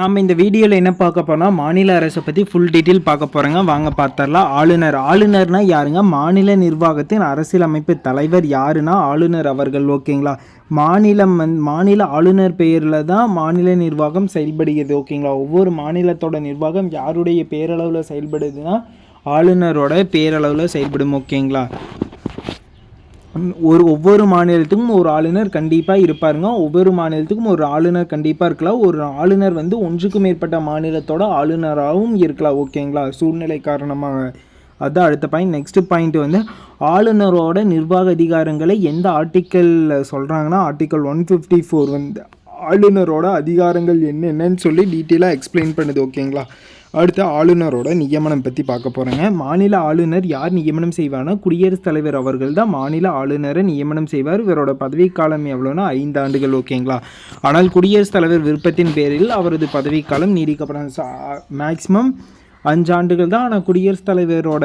நாம் இந்த வீடியோவில் என்ன பார்க்க போனால் மாநில அரசை பற்றி ஃபுல் டீட்டெயில் பார்க்க போகிறோங்க வாங்க பார்த்தரலாம் ஆளுநர். ஆளுநர்னா யாருங்க? மாநில நிர்வாகத்தின் அரசியலமைப்பு தலைவர் யாருன்னா ஆளுநர் அவர்கள். ஓகேங்களா? மாநிலம் மாநில ஆளுநர் பெயரில் தான் மாநில நிர்வாகம் செயல்படுகிறது. ஓகேங்களா? ஒவ்வொரு மாநிலத்தோட நிர்வாகம் யாருடைய பேரளவில் செயல்படுதுன்னா ஆளுநரோட பேரளவில் செயல்படும். ஓகேங்களா? ஒரு ஒவ்வொரு மாநிலத்துக்கும் ஒரு ஆளுநர் கண்டிப்பாக இருப்பாருங்க. ஒவ்வொரு மாநிலத்துக்கும் ஒரு ஆளுநர் கண்டிப்பாக இருக்கலாம். ஒரு ஆளுநர் வந்து ஒன்றுக்கு மேற்பட்ட மாநிலத்தோட ஆளுநராகவும் இருக்கலாம். ஓகேங்களா சூழ்நிலை காரணமாக. அதுதான் அடுத்த பாயிண்ட் நெக்ஸ்ட் பாயிண்ட் வந்து ஆளுநரோட நிர்வாக அதிகாரங்களை எந்த ஆர்டிக்கலில் சொல்கிறாங்கன்னா ஆர்டிக்கல் ஒன் ஃபிஃப்டி ஃபோர் வந்து ஆளுநரோட அதிகாரங்கள் என்னென்னு சொல்லி டீட்டெயிலாக எக்ஸ்பிளைன் பண்ணுது. ஓகேங்களா அடுத்து ஆளுநரோட நியமனம் பற்றி பார்க்க போகிறேங்க மாநில ஆளுநர் யார் நியமனம் செய்வார்னா குடியரசுத் தலைவர் அவர்கள் தான் மாநில ஆளுநரை நியமனம் செய்வார். இவரோட பதவிக்காலம் எவ்வளோனா ஐந்து ஆண்டுகள் ஓகேங்களா? ஆனால் குடியரசுத் தலைவர் விருப்பத்தின் பேரில் அவரது பதவிக்காலம் நீடிக்கப்படும். மேக்ஸிமம் அஞ்சு ஆண்டுகள் தான். ஆனால் குடியரசுத் தலைவரோட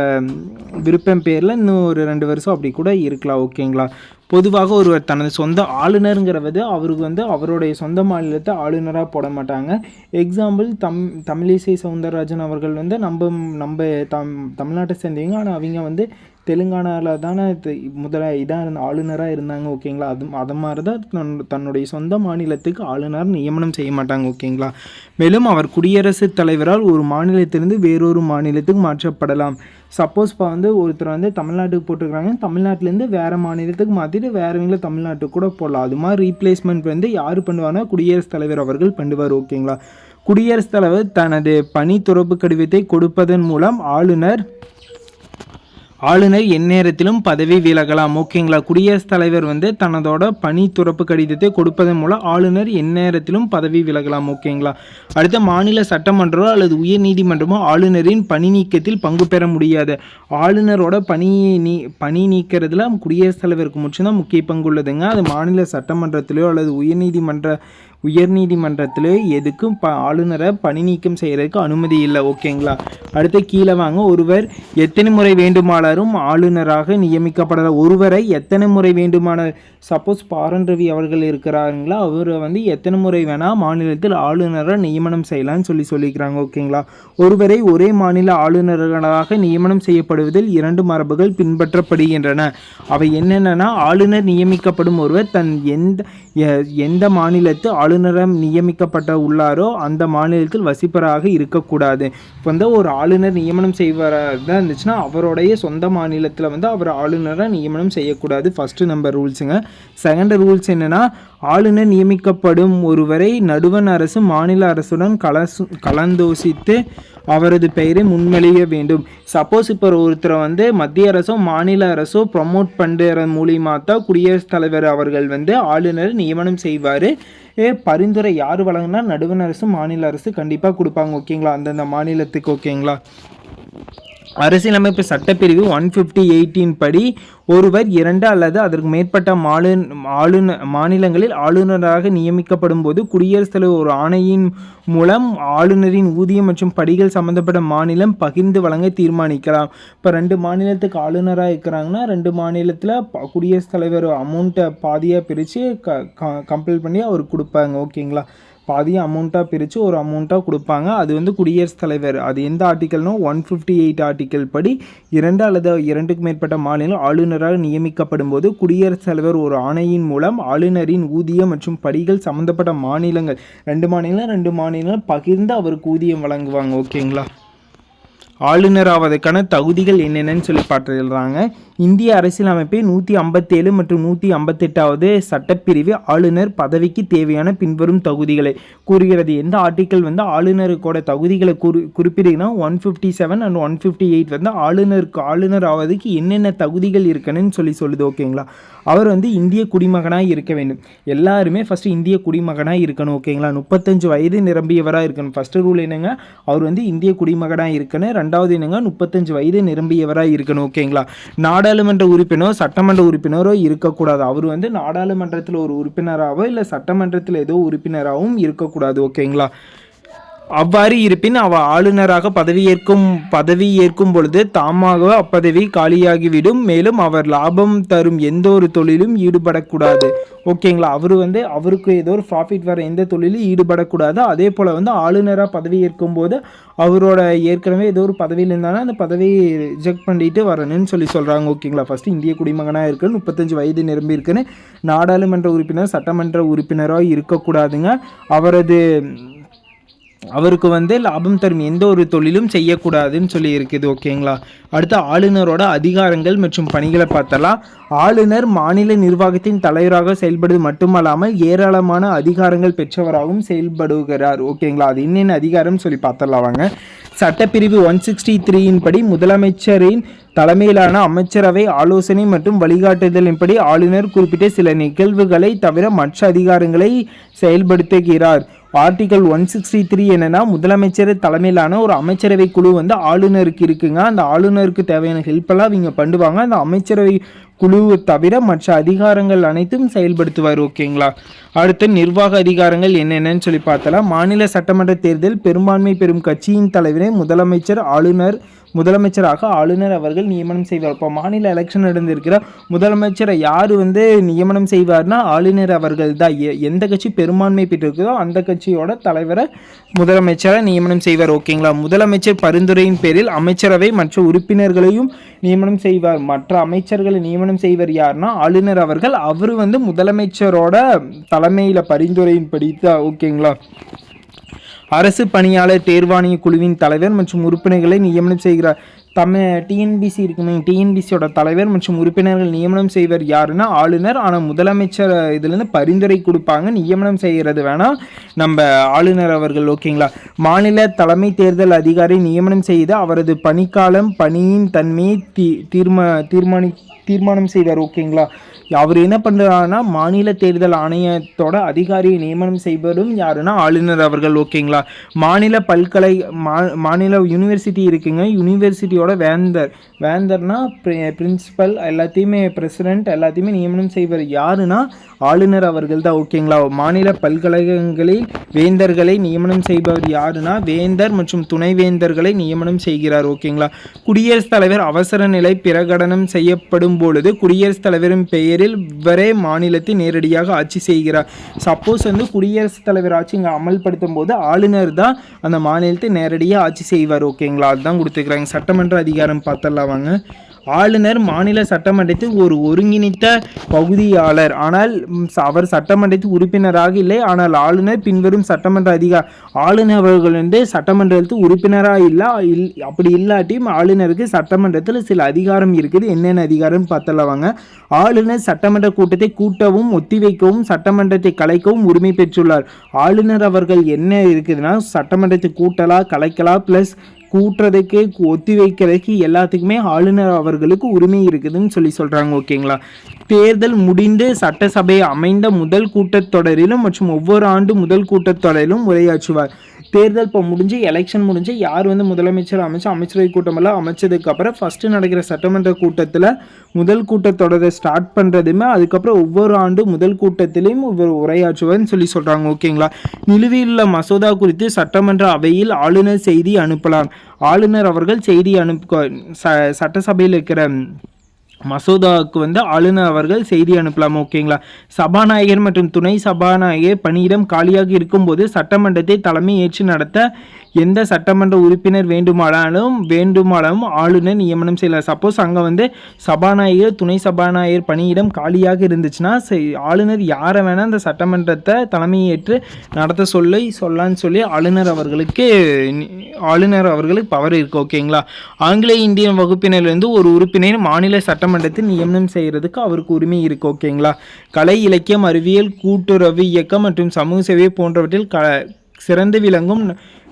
விருப்பம் பேரில் இன்னும் ஒரு ரெண்டு வருஷம் அப்படி கூட இருக்கலாம் ஓகேங்களா? பொதுவாக ஒருவர் தனது சொந்த ஆளுநருங்கிறவது அவருக்கு வந்து அவருடைய சொந்த மாநிலத்தை ஆளுநராக போட மாட்டாங்க. எக்ஸாம்பிள் தம் தமிழிசை சவுந்தரராஜன் அவர்கள் வந்து நம்ம நம்ம தம் தமிழ்நாட்டை சேர்ந்தவங்க. ஆனால் அவங்க வந்து தெலுங்கானாவில் தானே முதல்ல இதாக இருந்த ஆளுநராக இருந்தாங்க ஓகேங்களா? அது அது மாதிரி தான் தன் தன்னுடைய சொந்த மாநிலத்துக்கு ஆளுநர் நியமனம் செய்ய மாட்டாங்க ஓகேங்களா? மேலும் அவர் குடியரசுத் தலைவரால் ஒரு மாநிலத்திலிருந்து வேறொரு மாநிலத்துக்கு மாற்றப்படலாம். சப்போஸ் இப்போ வந்து ஒருத்தர் வந்து தமிழ்நாட்டுக்கு போட்டிருக்கிறாங்க தமிழ்நாட்டிலேருந்து வேறு மாநிலத்துக்கு மாற்றிட்டு வேறவங்கள தமிழ்நாட்டுக்கு கூட போடலாம். அது மாதிரி ரீப்ளேஸ்மெண்ட் வந்து யார் பண்ணுவாங்கன்னா குடியரசுத் தலைவர் அவர்கள் பண்ணுவார் ஓகேங்களா? குடியரசுத் தலைவர் தனது பணி துறப்பு கடிதத்தை கொடுப்பதன் மூலம் ஆளுநர் ஆளுநர் எந்நேரத்திலும் பதவி விலகலாம். ஓகேங்களா குடியரசுத் தலைவர் வந்து தனதோட பணி துறப்பு கடிதத்தை கொடுப்பதன் மூலம் ஆளுநர் எந்நேரத்திலும் பதவி விலகலாம். ஓகேங்களா அடுத்த மாநில சட்டமன்றமோ அல்லது உயர் நீதிமன்றமோ ஆளுநரின் பணி நீக்கத்தில் பங்கு பெற முடியாது. ஆளுநரோட பணியை நீ பணி நீக்கிறதுல குடியரசுத் தலைவருக்கு மட்டும்தான் முக்கிய பங்கு உள்ளதுங்க. அது மாநில சட்டமன்றத்திலோ அல்லது உயர்நீதிமன்ற உயர்நீதிமன்றத்தில் எதுக்கும் ப ஆளுநரை பணி நீக்கம் செய்கிறதுக்கு அனுமதி இல்லை ஓகேங்களா? அடுத்து கீழே வாங்க ஒருவர் எத்தனை முறை வேண்டுமானாலும் ஆளுநராக நியமிக்கப்படல ஒருவரை எத்தனை முறை வேண்டுமான சப்போஸ் பாரன் ரவி அவர்கள் இருக்கிறாருங்களா அவரை வந்து எத்தனை முறை வேணால் மாநிலத்தில் ஆளுநரை நியமனம் செய்யலாம்னு சொல்லி சொல்லிக்கிறாங்க ஓகேங்களா? ஒருவரை ஒரே மாநில ஆளுநர்களாக நியமனம் செய்யப்படுவதில் இரண்டு மரபுகள் பின்பற்றப்படுகின்றன. அவை என்னென்னா ஆளுநர் நியமிக்கப்படும் ஒருவர் தன் எந்த எந்த மாநிலத்து ஆளுநரம் நியமிக்கப்பட்ட உள்ளாரோ அந்த மாநிலத்தில் வசிப்பராக இருக்கக்கூடாது. இப்போ வந்து ஒரு ஆளுநர் நியமனம் செய்வதாக இருந்துச்சுன்னா அவருடைய சொந்த மாநிலத்தில் வந்து அவர் ஆளுநரை நியமனம் செய்யக்கூடாது. ஃபஸ்ட்டு நம்பர் ரூல்ஸுங்க செகண்ட் ரூல்ஸ் என்னென்னா ஆளுநர் நியமிக்கப்படும் ஒருவரை நடுவண் அரசு மாநில அரசுடன் கலசு கலந்தோசித்து அவரது பெயரை முன்மொழிய வேண்டும். சப்போஸ் இப்போ ஒருத்தரை வந்து மத்திய அரசோ மாநில அரசோ ப்ரமோட் பண்ணுற மூலியமாக தான் குடியரசுத் தலைவர் அவர்கள் வந்து ஆளுநர் நியமனம் செய்வார். ஏ பரிந்துரை யார் வழங்கினா நடுவண் அரசு மாநில அரசு கண்டிப்பாக கொடுப்பாங்க. ஓகேங்களா அந்தந்த மாநிலத்துக்கு ஓகேங்களா அரசியலமைப்பு சட்டப்பிரிவு ஒன் ஃபிஃப்டி எயிட்டின் படி ஒருவர் இரண்டு அல்லது அதற்கு மேற்பட்ட மாலு ஆளுநர் மாநிலங்களில் ஆளுநராக நியமிக்கப்படும் போது குடியரசுத் தலைவர் ஒரு ஆணையின் மூலம் ஆளுநரின் ஊதியம் மற்றும் படிகள் சம்பந்தப்பட்ட மாநிலம் பகிர்ந்து வழங்க தீர்மானிக்கலாம். இப்போ ரெண்டு மாநிலத்துக்கு ஆளுநராக இருக்கிறாங்கன்னா ரெண்டு மாநிலத்தில் குடியரசுத் தலைவர் அமௌண்ட்டை பாதியாக பிரித்து க கம்பல் பண்ணி அவர் கொடுப்பாங்க. ஓகேங்களா? பாதியும் அமௌண்ட்டாக பிரித்து ஒரு அமௌண்ட்டாக கொடுப்பாங்க. அது வந்து குடியரசுத் தலைவர். அது எந்த ஆர்டிக்கல்னா ஒன் ஃபிஃப்டி எயிட் ஆர்டிக்கல் படி இரண்டு அல்லது இரண்டுக்கு மேற்பட்ட மாநிலம் ஆளுநராக நியமிக்கப்படும் போது குடியரசுத் தலைவர் ஒரு ஆணையின் மூலம் ஆளுநரின் ஊதியம் மற்றும் படிகள் சம்பந்தப்பட்ட மாநிலங்கள் ரெண்டு மாநிலம் ரெண்டு மாநிலம் பகிர்ந்து அவருக்கு ஊதியம் வழங்குவாங்க. ஓகேங்களா ஆளுநர் ஆவதற்கான தகுதிகள் என்னென்னு சொல்லி பார்த்துறாங்க இந்திய அரசியலமைப்பை நூற்றி ஐம்பத்தேழு மற்றும் நூற்றி ஐம்பத்தெட்டாவது சட்டப்பிரிவு ஆளுநர் பதவிக்கு தேவையான பின்வரும் தகுதிகளை கூறுகிறது. எந்த ஆர்டிக்கல் வந்து ஆளுநருக்கோட தகுதிகளை குறி குறிப்பிடுங்கன்னா one fifty seven and one fifty eight வந்து ஆளுநருக்கு ஆளுநர் ஆவதுக்கு என்னென்ன தகுதிகள் இருக்குன்னு சொல்லி சொல்லுது ஓகேங்களா அவர் வந்து இந்திய குடிமகனாக இருக்க வேண்டும். எல்லாருமே ஃபஸ்ட்டு இந்திய குடிமகனாக இருக்கணும் ஓகேங்களா முப்பத்தஞ்சு வயது நிரம்பியவராக இருக்கணும். ஃபஸ்ட்டு ரூல் என்னங்க? அவர் வந்து இந்திய குடிமகனாக இருக்கணும். ரெண்டாவது என்னங்க? முப்பத்தஞ்சு வயது நிரம்பியவராக இருக்கணும் ஓகேங்களா நாடாளுமன்ற உறுப்பினரோ சட்டமன்ற உறுப்பினரோ இருக்கக்கூடாது. அவர் வந்து நாடாளுமன்றத்தில் ஒரு உறுப்பினராகவோ இல்லை சட்டமன்றத்தில் ஏதோ உறுப்பினராகவும் இருக்கக்கூடாது ஓகேங்களா அவ்வாறு இருப்பின் அவ ஆளுநராக பதவியேற்கும் பதவி ஏற்கும் பொழுது தாமாக அப்பதவி காலியாகிவிடும். மேலும் அவர் லாபம் தரும் எந்த ஒரு தொழிலும் ஈடுபடக்கூடாது. ஓகேங்களா? அவர் வந்து அவருக்கு ஏதோ ஒரு ப்ராஃபிட் வர எந்த தொழிலும் ஈடுபடக்கூடாது. அதே போல் வந்து ஆளுநராக பதவி ஏற்கும் போது அவரோட ஏற்கனவே ஏதோ ஒரு பதவியில் இருந்தாலும் அந்த பதவியை ரிஜெக்ட் பண்ணிட்டு வரணும்னு சொல்லி சொல்கிறாங்க ஓகேங்களா? ஃபஸ்ட்டு இந்திய குடிமகனாக இருக்கு முப்பத்தஞ்சு வயது நிரம்பி இருக்குன்னு நாடாளுமன்ற உறுப்பினர் சட்டமன்ற உறுப்பினராக இருக்கக்கூடாதுங்க. அவரது அவருக்கு வந்து லாபம் தரும். எந்த ஒரு தொழிலும் செய்யக்கூடாதுன்னு சொல்லி இருக்குது ஓகேங்களா? அடுத்து ஆளுநரோட அதிகாரங்கள் மற்றும் பணிகளை பார்த்தலாம் ஆளுநர் மாநில நிர்வாகத்தின் தலைவராக செயல்படுவது மட்டுமல்லாமல் ஏராளமான அதிகாரங்கள் பெற்றவராகவும் செயல்படுகிறார் ஓகேங்களா? அது என்னென்ன அதிகாரம் சொல்லி பார்த்தலாம் வாங்க. சட்டப்பிரிவு ஒன் சிக்ஸ்டி த்ரீயின் படி முதலமைச்சரின் தலைமையிலான அமைச்சரவை ஆலோசனை மற்றும் வழிகாட்டுதலின்படி ஆளுநர் குறிப்பிட்ட சில நிகழ்வுகளை தவிர மற்ற அதிகாரங்களை செயல்படுத்துகிறார். ஆர்டிகல் ஒன் சிக்ஸ்டி த்ரீ என்னன்னா முதலமைச்சர் தலைமையிலான ஒரு அமைச்சரவை குழு வந்து ஆளுநருக்கு இருக்குங்க. அந்த ஆளுநருக்கு தேவையான ஹெல்ப்பெல்லாம் இவங்க பண்ணுவாங்க. அந்த அமைச்சரவை குழு தவிர மற்ற அதிகாரங்கள் அனைத்தும் செயல்படுத்துவார் ஓகேங்களா? அடுத்து நிர்வாக அதிகாரங்கள் என்னென்னு சொல்லி பார்த்தலாம் மாநில சட்டமன்ற தேர்தல் பெரும்பான்மை பெறும் கட்சியின் தலைவரை முதலமைச்சர் ஆளுநர் முதலமைச்சராக ஆளுநர் அவர்கள் நியமனம் செய்வார். இப்போ மாநில எலெக்ஷன் நடந்திருக்கிற முதலமைச்சரை யார் வந்து நியமனம் செய்வார்னா ஆளுநர் அவர்கள் தான். எ- எந்த கட்சி பெரும்பான்மை பெற்றிருக்கிறதோ அந்த கட்சியோட தலைவரை முதலமைச்சரை நியமனம் செய்வார் ஓகேங்களா? முதலமைச்சர் பரிந்துரையின் பேரில் அமைச்சரவை மற்ற உறுப்பினர்களையும் நியமனம் செய்வார். மற்ற அமைச்சர்களை நியமனம் செய்வர் யார்னா ஆளுநர் அவர்கள். அவர் வந்து முதலமைச்சரோட தலைமையில் பரிந்துரையின்படி தான் ஓகேங்களா அரசு பணியாளர் தேர்வாணைய குழுவின் தலைவர் மற்றும் உறுப்பினர்களை நியமனம் செய்கிறார். தமிழ் டிஎன்பிசி இருக்குமே டிஎன்பிசியோட தலைவர் மற்றும் உறுப்பினர்கள் நியமனம் செய்வர் யாருன்னா ஆளுநர். ஆனால் முதலமைச்சர் இதுலேருந்து பரிந்துரை கொடுப்பாங்க நியமனம் செய்கிறது வேணால் நம்ம ஆளுநர் அவர்கள் ஓகேங்களா மாநில தலைமை தேர்தல் அதிகாரி நியமனம் செய்து அவரது பணிக்காலம் பணியின் தன்மையை தீ தீர்மா தீர்மானி தீர்மானம் செய்வார் ஓகேங்களா அவர் என்ன பண்ணுறாருன்னா மாநில தேர்தல் ஆணையத்தோட அதிகாரியை நியமனம் செய்வதும் யாருன்னா ஆளுநர் அவர்கள் ஓகேங்களா மாநில பல்கலை மா மாநில யூனிவர்சிட்டி இருக்குங்க. யூனிவர்சிட்டியோட வேந்தர். வேந்தர்னா பிரின்சிபல் எல்லாத்தையுமே பிரசிடென்ட் எல்லாத்தையுமே நியமனம் செய்வர் யாருன்னா ஆளுநர் அவர்கள் தான் ஓகேங்களா மாநில பல்கலைக்கழகங்களில் வேந்தர்களை நியமனம் செய்பவர் யாருன்னா வேந்தர் மற்றும் துணைவேந்தர்களை நியமனம் செய்கிறார் ஓகேங்களா குடியரசுத் தலைவர் அவசர நிலை பிரகடனம் செய்யப்படும் பொழுது குடியரசுத் தலைவரின் பெயரில் இவரே மாநிலத்தை நேரடியாக ஆட்சி செய்கிறார். சப்போஸ் வந்து குடியரசுத் தலைவர் ஆட்சி இங்கே அமல்படுத்தும் போது ஆளுநர் தான் அந்த மாநிலத்தை நேரடியாக ஆட்சி செய்வார். ஓகேங்களா அதுதான் கொடுத்துருக்குறாங்க. சட்டமன்ற அதிகாரம் பார்த்தலாம் வாங்க. ஆளுநர் மாநில சட்டமன்றத்தில் ஒரு ஒருங்கிணைத்த பகுதியாளர். ஆனால் அவர் சட்டமன்றத்தில் உறுப்பினராக இல்லை. ஆனால் ஆளுநர் பின்வரும் சட்டமன்ற அதிகார ஆளுநர் அவர்கள் வந்து சட்டமன்றத்தில் உறுப்பினராக இல்லை இல் அப்படி இல்லாட்டியும் ஆளுநருக்கு சட்டமன்றத்தில் சில அதிகாரம் இருக்குது. என்னென்ன அதிகாரம்னு பார்த்தலாம் ஆளுநர் சட்டமன்ற கூட்டத்தை கூட்டவும் ஒத்திவைக்கவும் சட்டமன்றத்தை கலைக்கவும் உரிமை பெற்றுள்ளார். ஆளுநர் அவர்கள் என்ன இருக்குதுன்னா சட்டமன்றத்தை கூட்டலாம் கலைக்கலாம் ப்ளஸ் கூட்டுறதுக்கு ஒத்தி வைக்கிறதுக்கு எல்லாத்துக்குமே ஆளுநர் அவர்களுக்கு உரிமை இருக்குதுன்னு சொல்லி சொல்கிறாங்க ஓகேங்களா? தேர்தல் முடிந்து சட்டசபை அமைந்த முதல் கூட்டத்தொடரிலும் மற்றும் ஒவ்வொரு ஆண்டு முதல் கூட்டத்தொடரிலும் உரையாற்றுவார். தேர்தல் இப்போ முடிஞ்சு எலெக்ஷன் முடிஞ்சு யார் வந்து முதலமைச்சர் அமைச்சு அமைச்சரவை கூட்டமெல்லாம் அமைச்சதுக்கப்புறம் ஃபஸ்ட்டு நடக்கிற சட்டமன்ற கூட்டத்தில் முதல் கூட்டத்தொடரை ஸ்டார்ட் பண்ணுறதுமே அதுக்கப்புறம் ஒவ்வொரு ஆண்டு முதல் கூட்டத்திலையும் இவர் உரையாற்றுவார்னு சொல்லி சொல்கிறாங்க ஓகேங்களா? நிலுவையில் மசோதா குறித்து சட்டமன்ற அவையில் ஆளுநர் செய்தி அனுப்பலாம். ஆளுநர் அவர்கள் செய்தி அனுப்ப ச சட்டசபையில் இருக்கிற மசோதாவுக்கு வந்து ஆளுநர் அவர்கள் செய்தி அனுப்பலாம் ஓகேங்களா? சபாநாயகர் மற்றும் துணை சபாநாயகர் பணியிடம் காலியாக இருக்கும்போது சட்டமன்றத்தை தலைமை ஏற்று நடத்த எந்த சட்டமன்ற உறுப்பினர் வேண்டுமானாலும் வேண்டுமானாலும் ஆளுநர் நியமனம் செய்யலாம். சப்போஸ் அங்கே வந்து சபாநாயகர் துணை சபாநாயகர் பணியிடம் காலியாக இருந்துச்சுன்னா ஆளுநர் யாரை வேணால் அந்த சட்டமன்றத்தை தலைமையேற்று நடத்த சொல்லி சொல்லான்னு சொல்லி ஆளுநர் அவர்களுக்கு ஆளுநர் அவர்களுக்கு பவர் இருக்குது ஓகேங்களா ஆங்கிலேய இந்தியன் வகுப்பினரிலிருந்து ஒரு உறுப்பினர் மாநில சட்டமன்றத்தில் நியமனம் செய்கிறதுக்கு அவருக்கு உரிமை இருக்குது ஓகேங்களா கலை இலக்கியம் அறிவியல் கூட்டுறவு இயக்கம் மற்றும் சமூக சேவை போன்றவற்றில் க சிறந்து விளங்கும்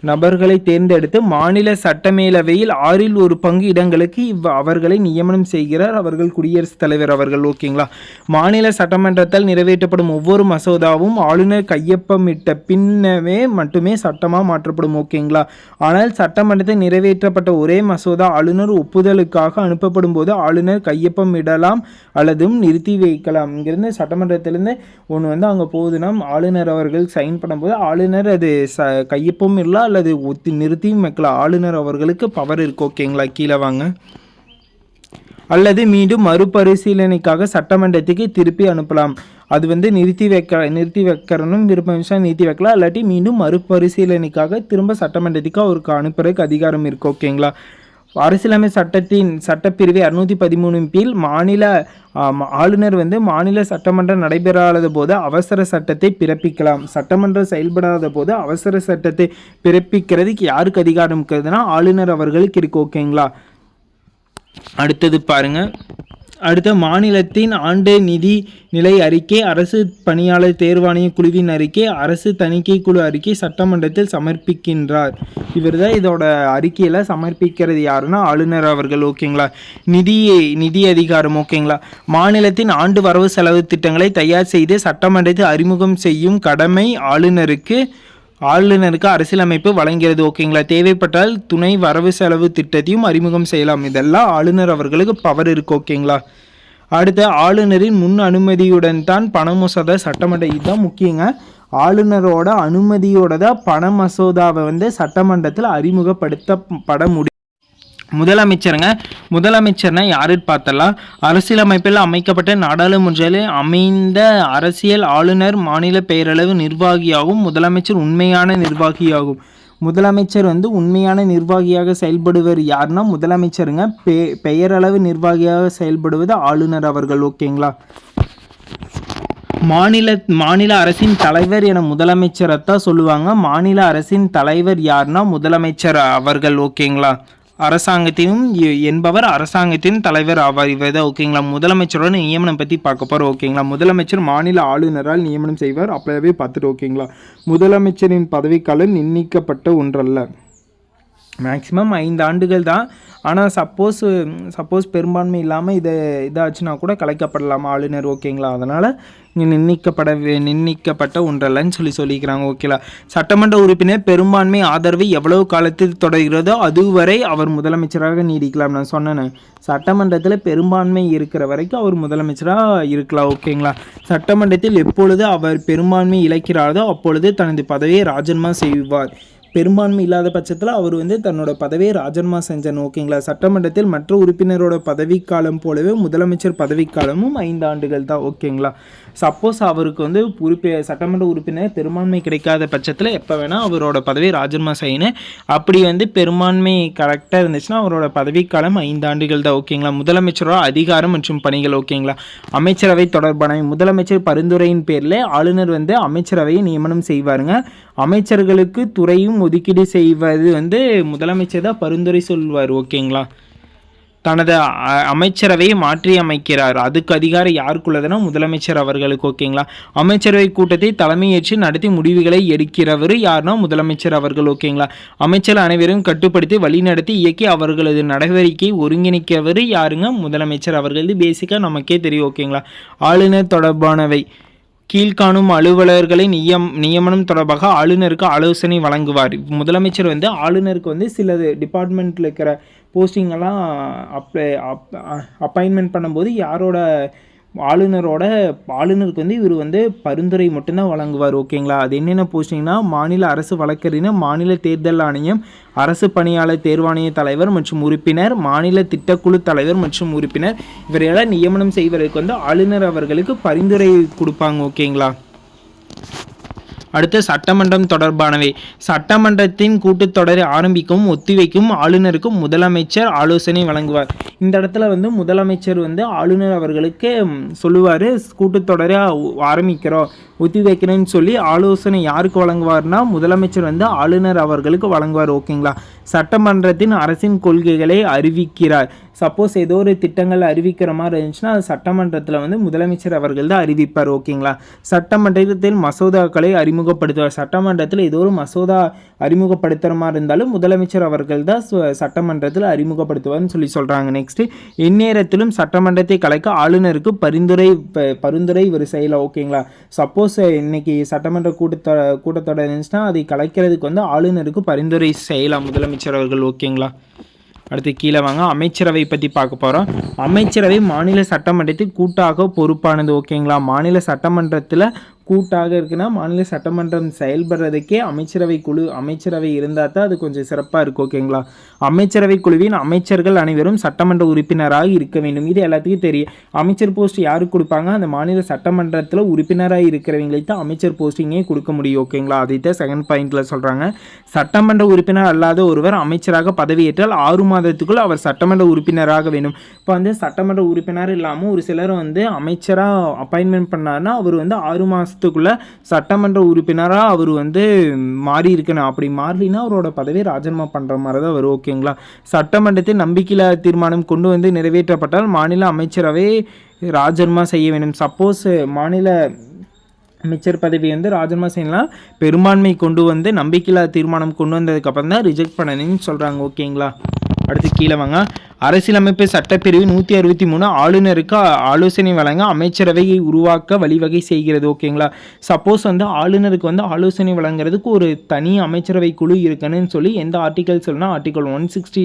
நபர்களை தேர்ந்தெடுத்து மாநில சட்டமேலவையில் ஆறில் ஒரு பங்கு இடங்களுக்கு இவ் அவர்களை நியமனம் செய்கிறார் அவர்கள் குடியரசுத் தலைவர் அவர்கள் ஓகேங்களா? மாநில சட்டமன்றத்தால் நிறைவேற்றப்படும் ஒவ்வொரு மசோதாவும் ஆளுநர் கையொப்பமிட்ட பின்னவே மட்டுமே சட்டமாக மாற்றப்படும் ஓகேங்களா? ஆனால் சட்டமன்றத்தில் நிறைவேற்றப்பட்ட ஒரே மசோதா ஆளுநர் ஒப்புதலுக்காக அனுப்பப்படும் போது ஆளுநர் கையொப்பம் இடலாம் அல்லதும் நிறுத்தி வைக்கலாம். இங்கிருந்து சட்டமன்றத்திலேருந்து ஒன்று வந்து அங்கே போகுதுன்னா ஆளுநர் அவர்கள் சைன் பண்ணும்போது ஆளுநர் அது ச கையொப்பம் இல்லை அல்லது ஒத்தி நிறுத்தியும் வைக்கலாம் ஆளுநர் அவர்களுக்கு பவர் இருக்கு ஓகேங்களா? கீழே வாங்க. அல்லது மீண்டும் மறுபரிசீலனைக்காக சட்டமன்றத்துக்கு திருப்பி அனுப்பலாம். அது வந்து நிறுத்தி வைக்க நிறுத்தி வைக்கிறனும் விருப்பம் நிறுத்தி வைக்கலாம். இல்லாட்டி மீண்டும் மறுபரிசீலனைக்காக திரும்ப சட்டமன்றத்துக்கு அவருக்கு அனுப்புறதுக்கு அதிகாரம் இருக்குது ஓகேங்களா? அரசியலமைப்பு சட்டத்தின் சட்டப்பிரிவு இரநூத்தி பதிமூணு கீழ் மாநில ஆளுநர் வந்து மாநில சட்டமன்றம் நடைபெறாத போது அவசர சட்டத்தை பிறப்பிக்கலாம். சட்டமன்றம் செயல்படாத போது அவசர சட்டத்தை பிறப்பிக்கிறதுக்கு யாருக்கு அதிகாரம் இருக்கிறதுனா ஆளுநர் அவர்களுக்கு இருக்கு ஓகேங்களா அடுத்தது பாருங்க. அடுத்த மாநிலத்தின் ஆண்டு நிதி நிலை அறிக்கை அரசு பணியாளர் தேர்வாணைய குழுவின் அறிக்கை அரசு தணிக்கை குழு அறிக்கை சட்டமன்றத்தில் சமர்ப்பிக்கின்றார். இவர் தான் இதோட அறிக்கையில் சமர்ப்பிக்கிறது யாருன்னா ஆளுநர் அவர்கள் ஓகேங்களா? நிதி நிதி அதிகாரம் ஓகேங்களா? மாநிலத்தின் ஆண்டு வரவு செலவு திட்டங்களை தயார் செய்து சட்டமன்றத்தில் அறிமுகம் செய்யும் கடமை ஆளுநருக்கு ஆளுநருக்கு அரசியலமைப்பு வழங்கிறது ஓகேங்களா தேவைப்பட்டால் துணை வரவு செலவு திட்டத்தையும் அறிமுகம் செய்யலாம். இதெல்லாம் ஆளுநர் அவர்களுக்கு பவர் இருக்குது ஓகேங்களா அடுத்த ஆளுநரின் முன் அனுமதியுடன் தான் பண மசோதா சட்டமன்ற இதுதான் முக்கியங்க. ஆளுநரோட அனுமதியோட தான் பண மசோதாவை வந்து சட்டமன்றத்தில் அறிமுகப்படுத்தப்பட முடியும். முதலமைச்சருங்க முதலமைச்சர்னா யாருன்னு பார்த்தலாம். அரசியலமைப்பில் அமைக்கப்பட்ட நாடாளுமன்றத்தில் அமைந்த அரசியல் ஆளுநர் மாநில பெயரளவு நிர்வாகியாகும் முதலமைச்சர் உண்மையான நிர்வாகியாகும். முதலமைச்சர் வந்து உண்மையான நிர்வாகியாக செயல்படுவர் யாருன்னா முதலமைச்சருங்க பெ பெயரளவு நிர்வாகியாக செயல்படுவது ஆளுநர் அவர்கள் ஓகேங்களா? மாநில மாநில அரசின் தலைவர் என முதலமைச்சரை தான் சொல்லுவாங்க. மாநில அரசின் தலைவர் யாருன்னா முதலமைச்சர் அவர்கள் ஓகேங்களா? அரசாங்கத்தையும் என்பவர் அரசாங்கத்தின் தலைவர் ஆவார். இவர் தான் ஓகேங்களா முதலமைச்சரோட நியமனம் பற்றி பார்க்க போகிறோம் ஓகேங்களா முதலமைச்சர் மாநில ஆளுநரால் நியமனம் செய்வார். அப்படியே பார்த்துட்டு ஓகேங்களா முதலமைச்சரின் பதவிக்காலம் நிர்ணயிக்கப்பட்ட ஒன்றல்ல. மேக்சிமம் ஐந்து ஆண்டுகள் தான் ஆனால் சப்போஸ் சப்போஸ் பெரும்பான்மை இல்லாமல் இதை இதாச்சுன்னா கூட கலைக்கப்படலாம்? ஆளுநர் ஓகேங்களா அதனால் இங்கே நிர்ணயிக்கப்பட வே- நிர்ணயிக்கப்பட்ட ஒன்றல்லன்னு சொல்லி சொல்லிக்கிறாங்க ஓகேலா சட்டமன்ற உறுப்பினர் பெரும்பான்மை ஆதரவு எவ்வளவு காலத்தில் தொடர்கிறதோ அதுவரை அவர் முதலமைச்சராக நீடிக்கலாம். நான் சொன்னேன் சட்டமன்றத்தில் பெரும்பான்மை இருக்கிற வரைக்கும் அவர் முதலமைச்சராக இருக்கலாம் ஓகேங்களா சட்டமன்றத்தில் எப்பொழுது அவர் பெரும்பான்மை இழக்கிறாரோ அப்பொழுது தனது பதவியை ராஜினாமா செய்வார். பெரும்பான்மை இல்லாத பட்சத்தில் அவர் வந்து தன்னோட பதவியை ராஜினாமா செஞ்சன் ஓகேங்களா சட்டமன்றத்தில் மற்ற உறுப்பினரோட பதவிக்காலம் போலவே முதலமைச்சர் பதவிக்காலமும் ஐந்து ஆண்டுகள் தான் ஓகேங்களா? சப்போஸ் அவருக்கு வந்து உறுப்பி சட்டமன்ற உறுப்பினர் பெரும்பான்மை கிடைக்காத பட்சத்தில் எப்போ வேணால் அவரோட பதவியை ராஜினாமா செய்யணும். அப்படி வந்து பெரும்பான்மை கரெக்டாக இருந்துச்சுன்னா அவரோட பதவிக்காலம் ஐந்து ஆண்டுகள் தான் ஓகேங்களா? முதலமைச்சரோட அதிகாரம் மற்றும் பணிகள் ஓகேங்களா? அமைச்சரவை தொடர்பான முதலமைச்சர் பரிந்துரையின் பேரில் ஆளுநர் வந்து அமைச்சரவையை நியமனம் செய்வாருங்க. அமைச்சர்களுக்கு துறையும் ஒதுக்கீடு செய்வது வந்து முதலமைச்சர் தான் பரிந்துரை சொல்வார் ஓகேங்களா? தனது அமைச்சரவையை மாற்றி அமைக்கிறார். அதுக்கு அதிகாரம் யாருக்குள்ளதுன்னா முதலமைச்சர் அவர்களுக்கு ஓகேங்களா? அமைச்சரவை கூட்டத்தை தலைமையேற்று நடத்தி முடிவுகளை எடுக்கிறவர் யாருன்னா முதலமைச்சர் அவர்கள் ஓகேங்களா? அமைச்சர் அனைவரும் கட்டுப்படுத்தி வழிநடத்தி இயக்கி அவர்களது நடவடிக்கையை ஒருங்கிணைக்கவர் யாருங்க? முதலமைச்சர் அவர்கள் பேசிக்காக நமக்கே தெரியும் ஓகேங்களா? ஆளுநர் தொடர்பானவை. கீழ்காணும் அலுவலர்களை நியம் நியமனம் தொடர்பாக ஆளுநருக்கு ஆலோசனை வழங்குவார். முதலமைச்சர் வந்து ஆளுநருக்கு வந்து சில டிபார்ட்மெண்ட்டில் இருக்கிற போஸ்டிங்கெல்லாம் அப்ளை அப் அப்பாயின்மெண்ட் பண்ணும்போது யாரோட ஆளுநரோட ஆளுநருக்கு வந்து இவர் வந்து பரிந்துரை மட்டும்தான் வழங்குவார் ஓகேங்களா? அது என்னென்ன போஸ்டிங்னா மாநில அரசு வழக்கறிஞர் மாநில தேர்தல் ஆணையம் அரசு பணியாளர் தேர்வாணைய தலைவர் மற்றும் உறுப்பினர் மாநில திட்டக்குழு தலைவர் மற்றும் உறுப்பினர் இவரையெல்லாம் நியமனம் செய்வதற்கு வந்து ஆளுநர் அவர்களுக்கு பரிந்துரை கொடுப்பாங்க ஓகேங்களா? அடுத்து சட்டமன்றம் தொடர்பானவை. சட்டமன்றத்தின் கூட்டத்தொடரை ஆரம்பிக்கும் ஒத்திவைக்கும் ஆளுநருக்கும் முதலமைச்சர் ஆலோசனை வழங்குவார். இந்த இடத்துல வந்து முதலமைச்சர் வந்து ஆளுநர் அவர்களுக்கு சொல்லுவார் கூட்டத்தொடரை ஆரம்பிக்கிறோம் ஒத்தி வைக்கிறேன்னு சொல்லி ஆலோசனை யாருக்கு வழங்குவார்னா முதலமைச்சர் வந்து ஆளுநர் அவர்களுக்கு வழங்குவார். ஓகேங்களா? சட்டமன்றத்தின் அரசின் கொள்கைகளை அறிவிக்கிறார். சப்போஸ் ஏதோ ஒரு திட்டங்கள் அறிவிக்கிற மாதிரி இருந்துச்சுன்னா அது சட்டமன்றத்தில் வந்து முதலமைச்சர் அவர்கள் தான் அறிவிப்பார் ஓகேங்களா? சட்டமன்றத்தில் மசோதாக்களை அறிமுகப்படுத்துவார். சட்டமன்றத்தில் ஏதோ ஒரு மசோதா அறிமுகப்படுத்துகிற மாதிரி இருந்தாலும் முதலமைச்சர் அவர்கள் தான் சட்டமன்றத்தில் அறிமுகப்படுத்துவார்னு சொல்லி சொல்கிறாங்க நெக்ஸ்ட்டு இந்நேரத்திலும் சட்டமன்றத்தை கலைக்க ஆளுநருக்கு பரிந்துரை பரிந்துரை ஒரு செய்யலாம் ஓகேங்களா? சப்போஸ் இன்னைக்கு சட்டமன்ற கூட்டத்தொ கூட்டத்தொடர் இருந்துச்சுன்னா அதை கலைக்கிறதுக்கு வந்து ஆளுநருக்கு பரிந்துரை செய்யலாம் முதலமைச்சர். அவர்கள் ஓகேங்களா அடுத்து கீழே வாங்க. அமைச்சரவை பற்றி பார்க்க போகிறோம் அமைச்சரவை மாநில சட்டமன்றத்தில் கூட்டாக பொறுப்பானது ஓகேங்களா மாநில சட்டமன்றத்தில் கூட்டாக இருக்குன்னா மாநில சட்டமன்றம் செயல்படுறதுக்கே அமைச்சரவை குழு அமைச்சரவை இருந்தால் தான் அது கொஞ்சம் சிறப்பாக இருக்கும் ஓகேங்களா அமைச்சரவை குழுவின் அமைச்சர்கள் அனைவரும் சட்டமன்ற உறுப்பினராக இருக்க வேண்டும். இது எல்லாத்துக்கும் தெரியும். அமைச்சர் போஸ்ட் யாருக்கு கொடுப்பாங்க? அந்த மாநில சட்டமன்றத்தில் உறுப்பினராக இருக்கிறவங்களுக்கு தான் அமைச்சர் போஸ்டிங்கே கொடுக்க முடியும் ஓகேங்களா அதை தான் செகண்ட் பாயிண்ட்டில் சொல்கிறாங்க சட்டமன்ற உறுப்பினர் அல்லாத ஒருவர் அமைச்சராக பதவியேற்றால் ஆறு மாதத்துக்குள் அவர் சட்டமன்ற உறுப்பினராக வேண்டும். இப்போ வந்து சட்டமன்ற உறுப்பினர் இல்லாமல் ஒரு சிலர் வந்து அமைச்சராக அப்பாயின்மெண்ட் பண்ணாருன்னா அவர் வந்து ஆறு மாதம் மாதத்துக்குள்ளே சட்டமன்ற உறுப்பினராக அவர் வந்து மாறி இருக்கணும். அப்படி மாறலினா அவரோட பதவியை ராஜினாமா பண்ணுற மாதிரி தான் வரும் ஓகேங்களா? சட்டமன்றத்தில் நம்பிக்கையில்லா தீர்மானம் கொண்டு வந்து நிறைவேற்றப்பட்டால் மாநில அமைச்சரவை ராஜினாமா செய்ய வேண்டும். சப்போஸ் மாநில அமைச்சர் பதவி வந்து ராஜினாமா செய்யலாம் பெரும்பான்மை கொண்டு வந்து நம்பிக்கையில்லா தீர்மானம் கொண்டு வந்ததுக்கப்புறம் தான் ரிஜெக்ட் பண்ணணும்னு சொல்கிறாங்க ஓகேங்களா? அடுத்து கீழே வாங்க. அரசியலமைப்பு சட்டப்பிரிவு நூற்றி அறுபத்தி மூணு ஆளுநருக்கு ஆலோசனை வழங்க அமைச்சரவையை உருவாக்க வழிவகை செய்கிறது ஓகேங்களா சப்போஸ் வந்து ஆளுநருக்கு வந்து ஆலோசனை வழங்குறதுக்கு ஒரு தனி அமைச்சரவை குழு இருக்குன்னு சொல்லி எந்த ஆர்டிகல் சொல்லுனா ஆர்டிகல் ஒன் சிக்ஸ்டி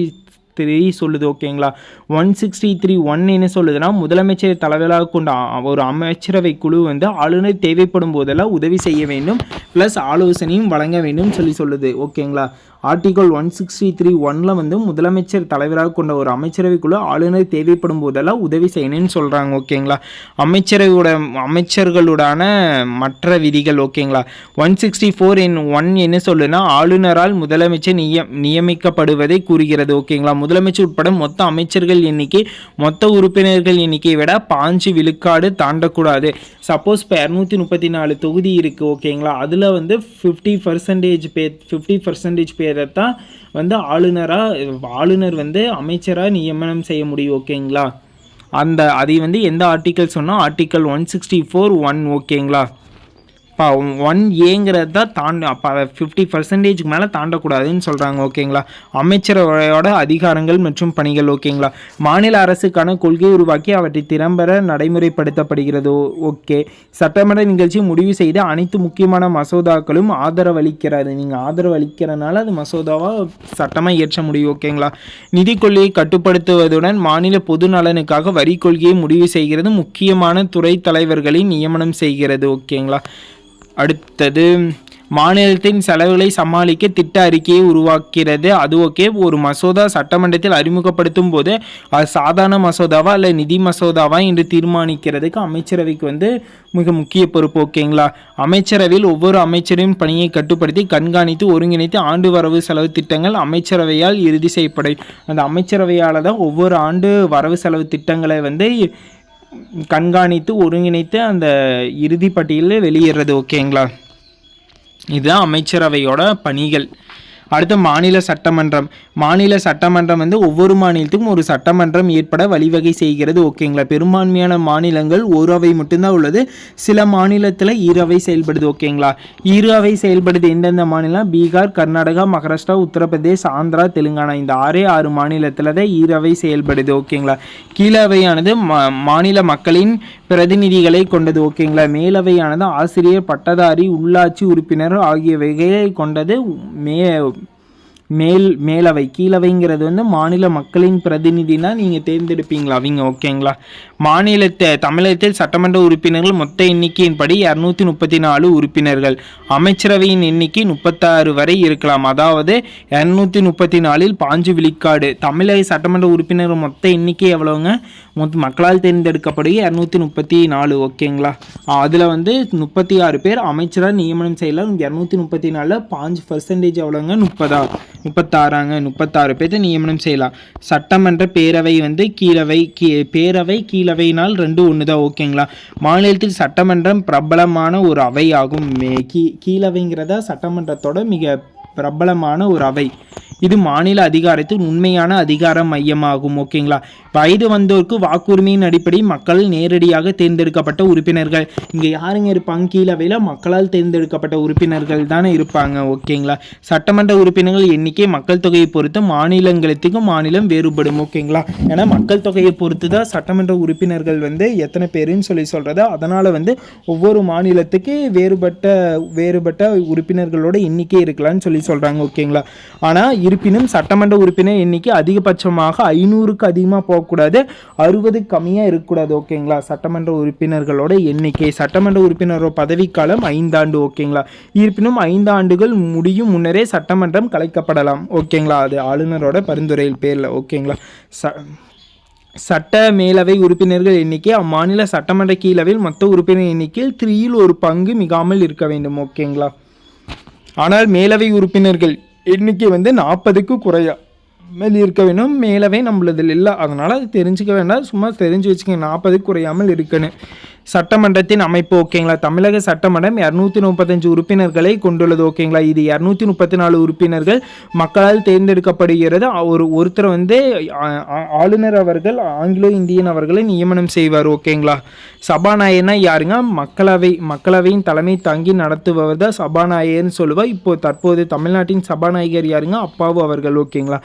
த்ரீ சொல்லுது ஓகேங்களா ஒன் சிக்ஸ்டி த்ரீ ஒன் என்ன சொல்லுதுன்னா முதலமைச்சர் தலைவராக கொண்ட ஒரு அமைச்சரவை குழு வந்து ஆளுநர் தேவைப்படும் போதெல்லாம் உதவி செய்ய வேண்டும் ப்ளஸ் ஆலோசனையும் வழங்க வேண்டும் சொல்லி சொல்லுது ஓகேங்களா ஆர்டிகல் ஒன் சிக்ஸ்டி த்ரீ ஒன்ல வந்து முதலமைச்சர் தலைவராக கொண்ட ஒரு அமைச்சரவை குழு ஆளுநர் தேவைப்படும் போதெல்லாம் உதவி செய்யணும்னு சொல்கிறாங்க ஓகேங்களா? அமைச்சரவையோட அமைச்சர்களுடான மற்ற விதிகள் ஓகேங்களா? ஒன் சிக்ஸ்டி ஃபோர் என் ஒன் என்ன சொல்லுன்னா ஆளுநரால் முதலமைச்சர் நிய நியமிக்கப்படுவதை கூறுகிறது ஓகேங்களா? முதலமைச்சர் உட்பட மொத்த அமைச்சர்கள் எண்ணிக்கை மொத்த உறுப்பினர்கள் எண்ணிக்கையை விட பாஞ்சு விழுக்காடு தாண்டக்கூடாது. சப்போஸ் இப்போ இரநூத்தி முப்பத்தி நாலு தொகுதி இருக்குது ஓகேங்களா? அதில் வந்து ஃபிஃப்டி பர்சன்டேஜ் பேர் ஃபிஃப்டி பர்சன்டேஜ் பேர் தான் வந்து ஆளுநராக ஆளுநர் வந்து அமைச்சராக நியமனம் செய்ய முடியும் ஓகேங்களா? அந்த அதை வந்து எந்த ஆர்டிக்கல் சொன்னால் article one sixty four one ஓகேங்களா? இப்போ ஒன் ஏங்கிறது தான் தாண்ட அப்போ ஃபிஃப்டி பர்சன்டேஜ்க்கு மேலே தாண்டக்கூடாதுன்னு சொல்கிறாங்க ஓகேங்களா? அமைச்சரவையோட அதிகாரங்கள் மற்றும் பணிகள் ஓகேங்களா? மாநில அரசுக்கான கொள்கை உருவாக்கி அவற்றை திறம்பட நடைமுறைப்படுத்தப்படுகிறது ஓகே. சட்டமன்ற நிகழ்ச்சி முடிவு செய்து அனைத்து முக்கியமான மசோதாக்களும் ஆதரவளிக்கிறது. நீங்கள் ஆதரவளிக்கிறனால அது மசோதாவாக சட்டமாக இயற்ற முடியும் ஓகேங்களா? நிதி கொள்கையை கட்டுப்படுத்துவதுடன் மாநில பொது நலனுக்காக வரி கொள்கையை முடிவு செய்கிறது முக்கியமான துறை தலைவர்களை நியமனம் செய்கிறது ஓகேங்களா? அடுத்தது மாநிலத்தின் செலவுகளை சமாளிக்க திட்ட அறிக்கையை உருவாக்கிறது. அது ஓகே. ஒரு மசோதா சட்டமன்றத்தில் அறிமுகப்படுத்தும் போது அது சாதாரண மசோதாவா இல்லை நிதி மசோதாவா என்று தீர்மானிக்கிறதுக்கு அமைச்சரவைக்கு வந்து மிக முக்கிய பொறுப்பு ஓகேங்களா? அமைச்சரவையில் ஒவ்வொரு அமைச்சரின் பணியை கட்டுப்படுத்தி கண்காணித்து ஒருங்கிணைத்து ஆண்டு வரவு செலவு திட்டங்கள் அமைச்சரவையால் இறுதி செய்யப்படும். அந்த அமைச்சரவையால் தான் ஒவ்வொரு ஆண்டு வரவு செலவு திட்டங்களை வந்து கண்காணித்து ஒருங்கிணைத்து அந்த இறுதி பட்டியலில் ஓகேங்களா இதுதான் அமைச்சரவையோட பணிகள். அடுத்து மாநில சட்டமன்றம். மாநில சட்டமன்றம் வந்து ஒவ்வொரு மாநிலத்துக்கும் ஒரு சட்டமன்றம் ஏற்பட வழிவகை செய்கிறது. ஓகேங்களா பெரும்பான்மையான மாநிலங்கள் ஒரு அவை மட்டும்தான் உள்ளது. சில மாநிலத்தில் இரு அவை செயல்படுது. ஓகேங்களா இரு அவை செயல்படுது எந்தெந்த மாநிலம்? பீகார் கர்நாடகா மகாராஷ்டிரா உத்தரப்பிரதேஷ் ஆந்திரா தெலுங்கானா. இந்த ஆறே ஆறு மாநிலத்தில் தான் இரு அவை செயல்படுது. ஓகேங்களா கீழவையானது மா மாநில மக்களின் பிரதிநிதிகளை கொண்டது. ஓகேங்களா மேலவையானது ஆசிரியர் பட்டதாரி உள்ளாட்சி உறுப்பினர் ஆகியவைகளை கொண்டது. மே மேல் மேலவை கீழவைங்கிறது வந்து மாநில மக்களின் பிரதிநிதினா நீங்கள் தேர்ந்தெடுப்பீங்களா? அவங்க ஓகேங்களா மாநிலத்தை தமிழகத்தில் சட்டமன்ற உறுப்பினர்கள் மொத்த எண்ணிக்கையின்படி இரநூத்தி முப்பத்தி நாலு உறுப்பினர்கள். அமைச்சரவையின் எண்ணிக்கை முப்பத்தாறு வரை இருக்கலாம். அதாவது இரநூத்தி முப்பத்தி நாலில் பாஞ்சு விழிக்காடு. தமிழக சட்டமன்ற உறுப்பினர்கள் மொத்த எண்ணிக்கை எவ்வளோங்க மொத்த மக்களால் தேர்ந்தெடுக்கப்படுகிற இரநூத்தி முப்பத்தி நாலு ஓகேங்களா? அதில் வந்து முப்பத்தி ஆறு பேர் அமைச்சராக நியமனம் செய்யலாம். இரநூத்தி முப்பத்தி நாலில் பாஞ்சு பர்சன்டேஜ் எவ்வளோங்க முப்பதா முப்பத்தாறாங்க. முப்பத்தாறு பேர்த்த நியமனம் செய்யலாம். சட்டமன்ற பேரவை வந்து கீழவை கீ பேரவை மாநிலவையினால் ரெண்டு ஒன்று தான் ஓகேங்களா? மாநிலத்தில் சட்டமன்றம் பிரபலமான ஒரு அவை ஆகும் கீ கீழவைங்கிறதா சட்டமன்றத்தோட மிக பிரபலமான ஒரு அவை. இது மாநில அதிகாரத்தின் உண்மையான அதிகார மையமாகும் ஓகேங்களா? வயது வந்தோருக்கு வாக்குரிமையின் அடிப்படையில் மக்கள் நேரடியாக தேர்ந்தெடுக்கப்பட்ட உறுப்பினர்கள். இங்கே யாருங்க இருப்பாங்க? கீழவையில் மக்களால் தேர்ந்தெடுக்கப்பட்ட உறுப்பினர்கள் தானே இருப்பாங்க ஓகேங்களா? சட்டமன்ற உறுப்பினர்கள் எண்ணிக்கை மக்கள் தொகையை பொறுத்து மாநிலங்களுக்கு மாநிலம் வேறுபடும் ஓகேங்களா? ஏன்னா மக்கள் தொகையை பொறுத்து தான் சட்டமன்ற உறுப்பினர்கள் வந்து எத்தனை பேருன்னு சொல்லி சொல்கிறது அதனால் வந்து ஒவ்வொரு மாநிலத்துக்கு வேறுபட்ட வேறுபட்ட உறுப்பினர்களோட எண்ணிக்கை இருக்கலாம்னு சொல்லி சொல்கிறாங்க ஓகேங்களா? ஆனால் இருப்பினும் சட்டமன்ற உறுப்பினர் எண்ணிக்கை அதிகபட்சமாக ஐநூறுக்கு அதிகமாக போகக்கூடாது அறுபது கம்மியாக இருக்கக்கூடாது ஓகேங்களா? சட்டமன்ற உறுப்பினர்களோட எண்ணிக்கை சட்டமன்ற உறுப்பினரோட பதவிக்காலம் ஐந்தாண்டு ஓகேங்களா? இருப்பினும் ஐந்து ஆண்டுகள் முடியும் முன்னரே சட்டமன்றம் கலைக்கப்படலாம் ஓகேங்களா? அது ஆளுநரோட பரிந்துரையில் பேரில் ஓகேங்களா? ச சட்ட மேலவை உறுப்பினர்கள் எண்ணிக்கை அம்மாநில சட்டமன்ற கீழவையில் மொத்த உறுப்பினர் எண்ணிக்கையில் த்ரீயில் ஒரு பங்கு மிகாமல் இருக்க வேண்டும் ஓகேங்களா? ஆனால் மேலவை உறுப்பினர்கள் எண்ணிக்கை வந்து நாற்பதுக்கு குறையா. மேல் இருக்க வேணும் மேலவை நம்மளதில் இல்லை. அதனால் அது தெரிஞ்சுக்க வேண்டாம். சும்மா தெரிஞ்சு வச்சுக்கோங்க. நாற்பதுக்கு குறையாமல் இருக்கணும். சட்டமன்றத்தின் அமைப்பு ஓகேங்களா? தமிழக சட்டமன்றம் இரநூத்தி முப்பத்தஞ்சு உறுப்பினர்களை கொண்டுள்ளது ஓகேங்களா? இது இரநூத்தி முப்பத்தி நாலு உறுப்பினர்கள் மக்களால் தேர்ந்தெடுக்கப்படுகிறது. ஒரு ஒருத்தர் வந்து ஆளுநர் அவர்கள் ஆங்கிலோ இந்தியன் அவர்களை நியமனம் செய்வார் ஓகேங்களா? சபாநாயகர்னா யாருங்க? மக்களவை மக்களவையின் தலைமை தாங்கி நடத்துபவர் தான் சபாநாயகர்னு சொல்லுவார் இப்போ தற்போது தமிழ்நாட்டின் சபாநாயகர் யாருங்க? அப்பாவு அவர்கள் ஓகேங்களா?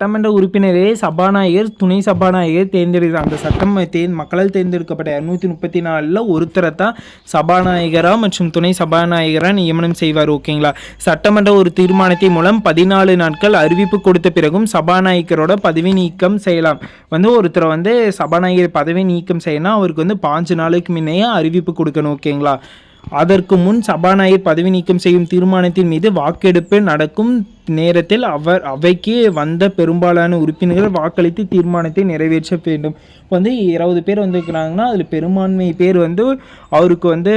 சட்டமன்ற உறுப்பினரே சபாநாயகர் துணை சபாநாயகர் தேர்ந்தெடுக்கிறார் அந்த சட்டம் தே மக்களால் தேர்ந்தெடுக்கப்பட்ட இரநூத்தி முப்பத்தி நாலில் ஒருத்தரை தான் சபாநாயகராக மற்றும் துணை சபாநாயகராக நியமனம் செய்வார் ஓகேங்களா? சட்டமன்ற ஒரு தீர்மானத்தின் மூலம் பதினாலு நாட்கள் அறிவிப்பு கொடுத்த பிறகும் சபாநாயகரோட பதவி நீக்கம் செய்யலாம். வந்து ஒருத்தரை வந்து சபாநாயகர் பதவி நீக்கம் செய்யணும். அவருக்கு வந்து பாஞ்சு நாளுக்கு முன்னையே அறிவிப்பு கொடுக்கணும் ஓகேங்களா? அதற்கு முன் சபாநாயகர் பதவி நீக்கம் செய்யும் தீர்மானத்தின் மீது வாக்கெடுப்பு நடக்கும் நேரத்தில் அவர் அவைக்கு வந்த பெரும்பாலான உறுப்பினர்கள் வாக்களித்து தீர்மானத்தை நிறைவேற்ற வேண்டும். இப்போ வந்து இருபது பேர் வந்திருக்கிறாங்கன்னா அதில் பெரும்பான்மை பேர் வந்து அவருக்கு வந்து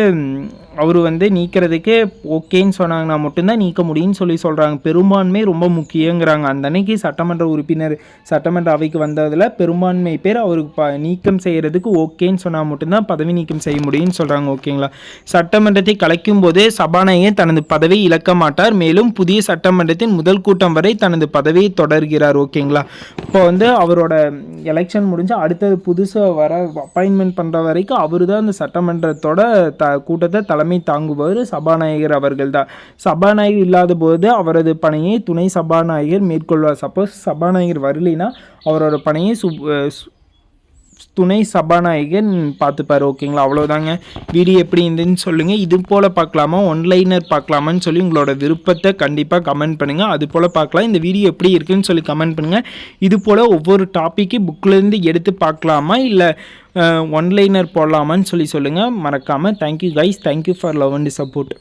அவர் வந்து நீக்கிறதுக்கு ஓகேன்னு சொன்னாங்கன்னா மட்டும்தான் நீக்க முடியும்னு சொல்லி சொல்கிறாங்க பெரும்பான்மை ரொம்ப முக்கியங்கிறாங்க. அந்த அன்னைக்கு சட்டமன்ற உறுப்பினர் சட்டமன்ற அவைக்கு வந்ததில் பெரும்பான்மை பேர் அவருக்கு ப நீக்கம் செய்கிறதுக்கு ஓகேன்னு சொன்னால் மட்டும்தான் பதவி நீக்கம் செய்ய முடியும்னு சொல்கிறாங்க ஓகேங்களா? சட்டமன்றத்தை கலைக்கும் போதே சபாநாயகர் தனது பதவியை இழக்க மாட்டார். மேலும் புதிய சட்டமன்றத்தின் முதல் கூட்டம் வரை தனது பதவியை தொடர்கிறார் ஓகேங்களா? இப்போ வந்து அவரோட எலெக்ஷன் முடிஞ்சு அடுத்தது புதுசாக வர அப்பாயின்மெண்ட் பண்ணுற வரைக்கும் அவர் தான் அந்த சட்டமன்றத்தோட த கூட்டத்தை தலைமை தாங்குபவர் சபாநாயகர் அவர்கள் தான் சபாநாயகர் இல்லாத போது அவரது பணியை துணை சபாநாயகர் மேற்கொள்வார். சப்போஸ் சபாநாயகர் வரலைன்னா அவரோட பணியை சு- துணை சபாநாயகர் பார்த்துப்பாரு ஓகேங்களா? அவ்வளோதாங்க வீடியோ எப்படி இருந்துன்னு சொல்லுங்கள் இது போல் பார்க்கலாமா? ஒன்லைனர் பார்க்கலாமான்னு சொல்லி உங்களோட விருப்பத்தை கண்டிப்பாக கமெண்ட் பண்ணுங்கள் அது போல் பார்க்கலாம். இந்த வீடியோ எப்படி இருக்குன்னு சொல்லி கமெண்ட் பண்ணுங்கள் இது போல் ஒவ்வொரு டாப்பிக்கு புக்லேருந்து எடுத்து பார்க்கலாமா? இல்லை ஒன்லைனர் போடலாமான்னு சொல்லி சொல்லுங்கள் மறக்காமல் thank you guys thank you for love and support